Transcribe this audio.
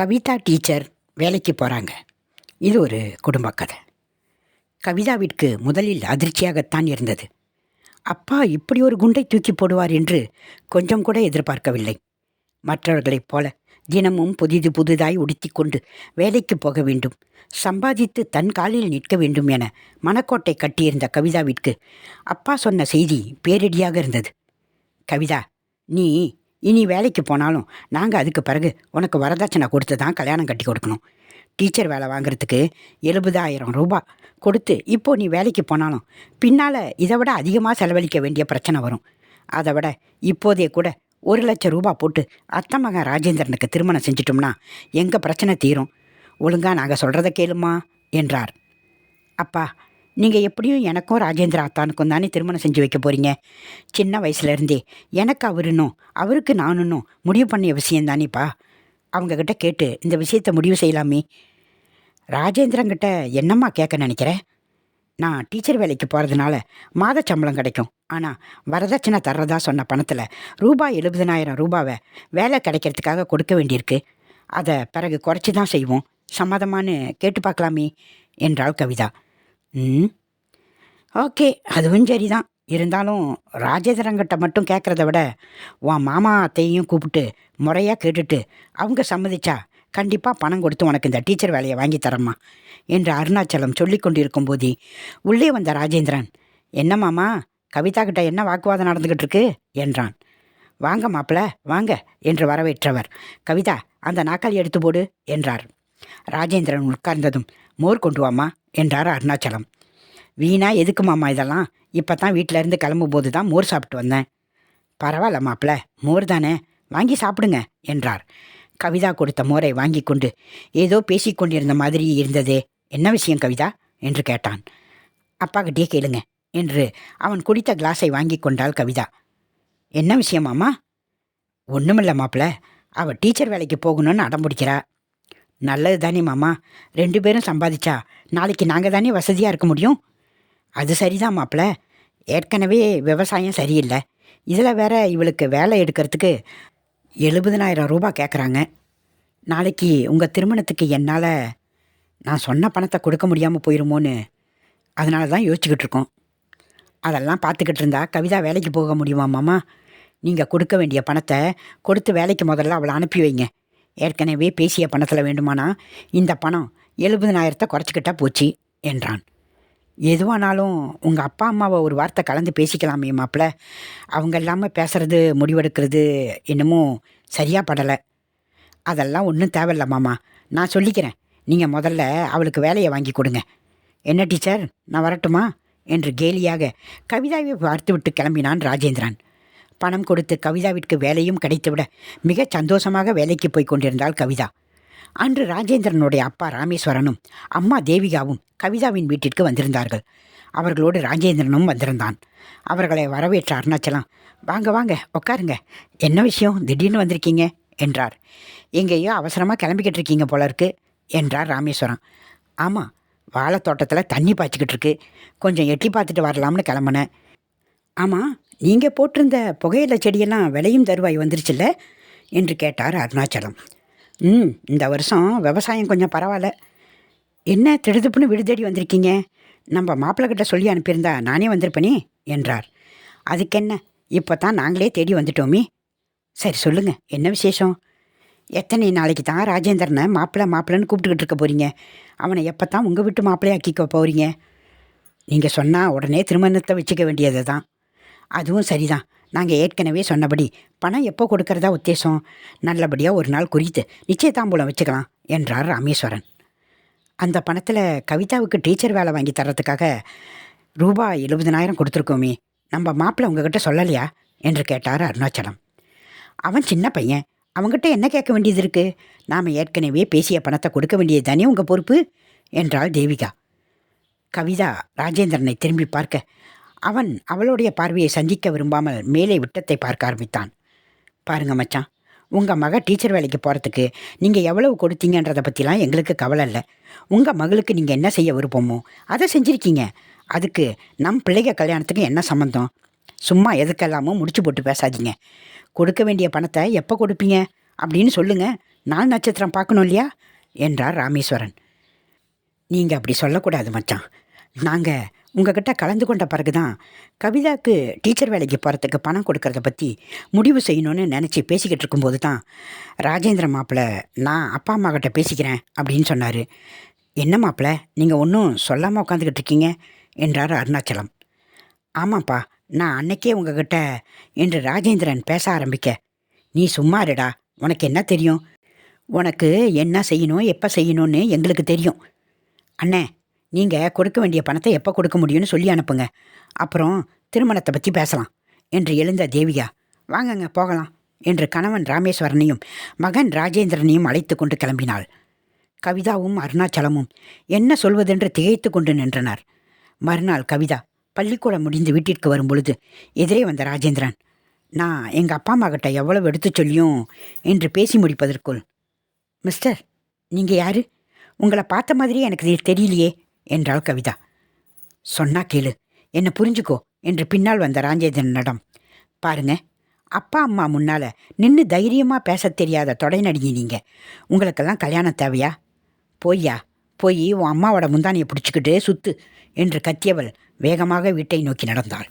Kavitha teacher வேலைக்கு போகிறாங்க இது ஒரு குடும்ப கதை. கவிதாவிற்கு முதலில் அதிர்ச்சியாகத்தான் இருந்தது. அப்பா இப்படி ஒரு குண்டை தூக்கி போடுவார் என்று கொஞ்சம் கூட எதிர்பார்க்கவில்லை. மற்றவர்களைப் போல தினமும் புதிது புதிதாய் உடுத்திக்கொண்டு வேலைக்கு போக வேண்டும் சம்பாதித்து தன் காலில் நிற்க வேண்டும் என மனக்கோட்டை கட்டியிருந்த கவிதாவிற்கு அப்பா சொன்ன செய்தி பேரிடியாக இருந்தது. கவிதா நீ இனி வேலைக்கு போனாலும் நாங்கள் அதுக்கு பிறகு உனக்கு வரதட்சணை கொடுத்து தான் கல்யாணம் கட்டி கொடுக்கணும். டீச்சர் வேலை வாங்குறதுக்கு எழுபதாயிரம் ரூபாய் கொடுத்து இப்போ நீ வேலைக்கு போனாலும் பின்னால் இதை விட அதிகமாக செலவழிக்க வேண்டிய பிரச்சனை வரும். அதை விட இப்போதே கூட ஒரு லட்சம் ரூபாய் போட்டு அத்தை மகன் ராஜேந்திரனுக்கு திருமணம் செஞ்சிட்டோம்னா எங்கள் பிரச்சனை தீரும்? ஒழுங்காக நாங்கள் சொல்கிறத கேளுமா? என்றார். அப்பா நீங்கள் எப்படியும் எனக்கும் ராஜேந்திர அத்தானுக்கும் தானே திருமணம் செஞ்சு வைக்க போகிறீங்க சின்ன வயசுலேருந்தே எனக்கு அவருன்னும் அவருக்கு நானுன்னும் முடிவு பண்ணிய விஷயம் தானேப்பா? அவங்கக்கிட்ட கேட்டு இந்த விஷயத்தை முடிவு செய்யலாமே. ராஜேந்திரங்கிட்ட என்னம்மா கேட்க நினைக்கிறேன் நான் டீச்சர் வேலைக்கு போகிறதுனால மாத சம்பளம் கிடைக்கும். ஆனால் வரதட்சணை தர்றதா சொன்ன பணத்தில் ரூபாய் எழுபதனாயிரம் ரூபாவை வேலை கிடைக்கிறதுக்காக கொடுக்க வேண்டியிருக்கு. அதை பிறகு குறைச்சி தான் செய்வோம். சம்மதமான்னு கேட்டு பார்க்கலாமே என்றாள் கவிதா. ம். ஓகே அதுவும் சரிதான். இருந்தாலும் ராஜேந்திரங்கிட்ட மட்டும் கேட்குறத விட உன் மாமா அத்தையும் கூப்பிட்டு முறையாக கேட்டுட்டு அவங்க சம்மதிச்சா கண்டிப்பாக பணம் கொடுத்து உனக்கு இந்த டீச்சர் வேலையை வாங்கி தரேம்மா என்று அருணாச்சலம் சொல்லி கொண்டிருக்கும் போதே உள்ளே வந்த ராஜேந்திரன் என்ன மாமா கவிதா கிட்ட என்ன வாக்குவாதம் நடந்துக்கிட்டு இருக்கு? என்றான். வாங்க மாப்பிள வாங்க என்று வரவேற்றவர். கவிதா அந்த நாக்காளி எடுத்து போடு என்றார். ராஜேந்திரன் உட்கார்ந்ததும் மோர் கொண்டு வாமா என்றார் அருணாச்சலம். வீணா எதுக்கு மாமா இதெல்லாம்? இப்போ தான் வீட்டிலேருந்து கிளம்பும் போது தான் மோர் சாப்பிட்டு வந்தேன். பரவாயில்ல மாப்பிள மோர் தானே வாங்கி சாப்பிடுங்க என்றார். கவிதா கொடுத்த மோரை வாங்கி கொண்டு ஏதோ பேசிக்கொண்டிருந்த மாதிரி இருந்ததே என்ன விஷயம் கவிதா? என்று கேட்டான். அப்பா கிட்டே கேளுங்க என்று அவன் குடித்த கிளாஸை வாங்கி கொண்டாள் கவிதா. என்ன விஷயமாம்மா ஒன்றுமில்ல மாப்பிள அவள் டீச்சர் வேலைக்கு போகணும்னு அடம் பிடிக்கிறா. நல்லது தானே மாமா. ரெண்டு பேரும் சம்பாதிச்சா நாளைக்கு நாங்கள் தானே வசதியாக இருக்க முடியும்? அது சரிதான் மாப்பிள. ஏற்கனவே விவசாயம் சரியில்லை. இதில் வேற இவளுக்கு வேலை எடுக்கிறதுக்கு எழுபதனாயிரம் ரூபா கேட்குறாங்க நாளைக்கு உங்கள் திருமணத்துக்கு என்னால் நான் சொன்ன பணத்தை கொடுக்க முடியாமல் போயிருமோன்னு அதனால தான் யோசிச்சுக்கிட்டு இருக்கோம். அதெல்லாம் பார்த்துக்கிட்டு இருந்தா கவிதா வேலைக்கு போக முடியுமா மாமா? நீங்கள் கொடுக்க வேண்டிய பணத்தை கொடுத்து வேலைக்கு முதல்ல அவளை அனுப்பி வைங்க. ஏற்கனவே பேசிய பணத்தில் வேண்டுமானா இந்த பணம் எழுபதனாயிரத்தை குறைச்சிக்கிட்டா போச்சு என்றான். எதுவானாலும் உங்கள் அப்பா அம்மாவை ஒரு வார்த்தை கலந்து பேசிக்கலாமே மாப்பிள்ள அவங்க இல்லாமல் பேசுகிறது முடிவெடுக்கிறது என்னமோ சரியாக படலை. அதெல்லாம் ஒன்றும் தேவையில்ல மாமா. நான் சொல்லிக்கிறேன். நீங்கள் முதல்ல அவளுக்கு வேலையை வாங்கி கொடுங்க. என்ன டீச்சர்? நான் வரட்டுமா? என்று கேலியாக கவிதாவை பார்த்துவிட்டு கிளம்பினான் ராஜேந்திரன். பணம் கொடுத்து கவிதாவிற்கு வேலையும் கிடைத்துவிட மிக சந்தோஷமாக வேலைக்கு போய் கொண்டிருந்தாள் கவிதா. அன்று ராஜேந்திரனுடைய அப்பா ராமேஸ்வரனும் அம்மா தேவிகாவும் கவிதாவின் வீட்டிற்கு வந்திருந்தார்கள். அவர்களோடு ராஜேந்திரனும் வந்திருந்தான். அவர்களை வரவேற்ற அருணாச்சலம் வாங்க வாங்க உட்காருங்க என்ன விஷயம்? திடீர்னு வந்திருக்கீங்க? என்றார். எங்கேயோ அவசரமாக கிளம்பிக்கிட்டு இருக்கீங்க போல இருக்கு என்றார் ராமேஸ்வரம். ஆமாம் வாழைத்தோட்டத்தில் தண்ணி பாய்ச்சிக்கிட்டு இருக்கு. கொஞ்சம் எட்டி பார்த்துட்டு வரலாம்னு கிளம்புனேன். ஆமாம் நீங்கள் போட்டிருந்த புகையில செடியெல்லாம் விளையும் தருவாய் வந்துருச்சுல்ல? என்று கேட்டார் அருணாச்சலம். ம் இந்த வருஷம் விவசாயம் கொஞ்சம் பரவாயில்ல. என்ன திடுதுப்புன்னு வீடு தேடி வந்திருக்கீங்க? நம்ம மாப்பிள்ளைகிட்ட சொல்லி அனுப்பியிருந்தா நானே வந்திருப்பேனே என்றார். அதுக்கென்ன? இப்போ தான் நாங்களே தேடி வந்துட்டோமே. சரி சொல்லுங்கள் என்ன விசேஷம்? எத்தனை நாளைக்கு தான் ராஜேந்திரனை மாப்பிள்ளை மாப்பிள்ளைன்னு கூப்பிட்டுக்கிட்டு இருக்க போகிறீங்க அவனை எப்போ தான் உங்கள் வீட்டு மாப்பிள்ளையாக்கிக்க போகிறீங்க நீங்கள் சொன்னால் உடனே திருமணத்தை வச்சுக்க வேண்டியது தான் அதுவும் சரிதான். நாங்கள் ஏற்கனவே சொன்னபடி பணம் எப்போ கொடுக்கறதா உத்தேசம்? நல்லபடியாக ஒரு நாள் குறித்து நிச்சயதாம்பூலம் வச்சுக்கலாம் என்றார் ராமேஸ்வரன். அந்த பணத்தில் கவிதாவுக்கு டீச்சர் வேலை வாங்கி தர்றதுக்காக ரூபாய் எழுபதனாயிரம் கொடுத்துருக்கோமே நம்ம மாப்பிள்ளை உங்ககிட்ட சொல்லலையா? என்று கேட்டார் அருணாச்சலம். அவன் சின்ன பையன் அவங்ககிட்ட என்ன கேட்க வேண்டியது இருக்குது நாம் ஏற்கனவே பேசிய பணத்தை கொடுக்க வேண்டியது தானே உங்கள் பொறுப்பு? என்றாள் தேவிகா. கவிதா ராஜேந்திரனை திரும்பி பார்க்க அவன் அவளுடைய பார்வையை சந்திக்க விரும்பாமல் மேலே விட்டத்தை பார்க்க ஆரம்பித்தான். பாருங்க மச்சான் உங்கள் மக டீச்சர் வேலைக்கு போகிறதுக்கு நீங்கள் எவ்வளவு கொடுத்தீங்கன்றதை பற்றிலாம் எங்களுக்கு கவலை இல்லை. உங்கள் மகளுக்கு நீங்கள் என்ன செய்ய விருப்பமோ அதை செஞ்சுருக்கீங்க. அதுக்கு நம் பிள்ளைக கல்யாணத்துக்கு என்ன சம்மந்தம் சும்மா எதுக்கெல்லாமோ முடிச்சு போட்டு பேசாதீங்க. கொடுக்க வேண்டிய பணத்தை எப்போ கொடுப்பீங்க? அப்படின்னு சொல்லுங்கள் நாள் நட்சத்திரம் பார்க்கணும் இல்லையா? என்றார் ராமேஸ்வரன். நீங்கள் அப்படி சொல்லக்கூடாது மச்சான். நாங்கள் உங்ககிட்ட கலந்து கொண்ட பிறகு தான் கவிதாக்கு டீச்சர் வேலைக்கு போகிறதுக்கு பணம் கொடுக்கறத பற்றி முடிவு செய்யணும்னு நினச்சி பேசிக்கிட்டு இருக்கும்போது தான் ராஜேந்திர மாப்பிள்ளை நான் அப்பா அம்மா கிட்ட பேசிக்கிறேன் அப்படின்னு சொன்னார். என்ன மாப்பிள்ளை நீங்கள் ஒன்றும் சொல்லாமல் உட்காந்துக்கிட்டு இருக்கீங்க என்றார் அருணாச்சலம். ஆமாப்பா நான் அன்னைக்கே உங்ககிட்ட என்று ராஜேந்திரன் பேச ஆரம்பிக்க. நீ சும்மா இருடா உனக்கு என்ன தெரியும்? உனக்கு என்ன செய்யணும் எப்போ செய்யணும்னு எங்களுக்கு தெரியும். அண்ணே நீங்கள் கொடுக்க வேண்டிய பணத்தை எப்போ கொடுக்க முடியும்னு சொல்லி அனுப்புங்க. அப்புறம் திருமணத்தை பற்றி பேசலாம் என்று எழுந்த தேவிகா. வாங்கங்க போகலாம் என்று கணவன் ராமேஸ்வரனையும் மகன் ராஜேந்திரனையும் அழைத்து கொண்டு கிளம்பினாள். கவிதாவும் அருணாச்சலமும் என்ன சொல்வதென்று திகைத்து கொண்டு நின்றனர். மறுநாள் கவிதா பள்ளிக்கூடம் முடிந்து வீட்டிற்கு வரும்பொழுது எதிரே வந்த ராஜேந்திரன் நான் எங்கள் அப்பா அம்மா கிட்ட எவ்வளவு எடுத்துச் சொல்லியும்? என்று பேசி முடிப்பதற்குள் மிஸ்டர் நீங்கள் யாரு? உங்களை பார்த்த மாதிரியே எனக்கு தெரியலையே. என்றாள் கவிதா. சொன்னா கேளு. என்னை புரிஞ்சுக்கோ என்று பின்னால் வந்த ராஜேந்திரனிடம். பாருங்க அப்பா அம்மா முன்னால் நின்று தைரியமாக பேசத் தெரியாத தொடை நடிகை நீங்கள் உங்களுக்கெல்லாம் கல்யாணம் தேவையா? போய்யா போய் உன் அம்மாவோட முந்தானியை பிடிச்சிக்கிட்டு சுத்து என்று கத்தியவள் வேகமாக வீட்டை நோக்கி நடந்தாள்.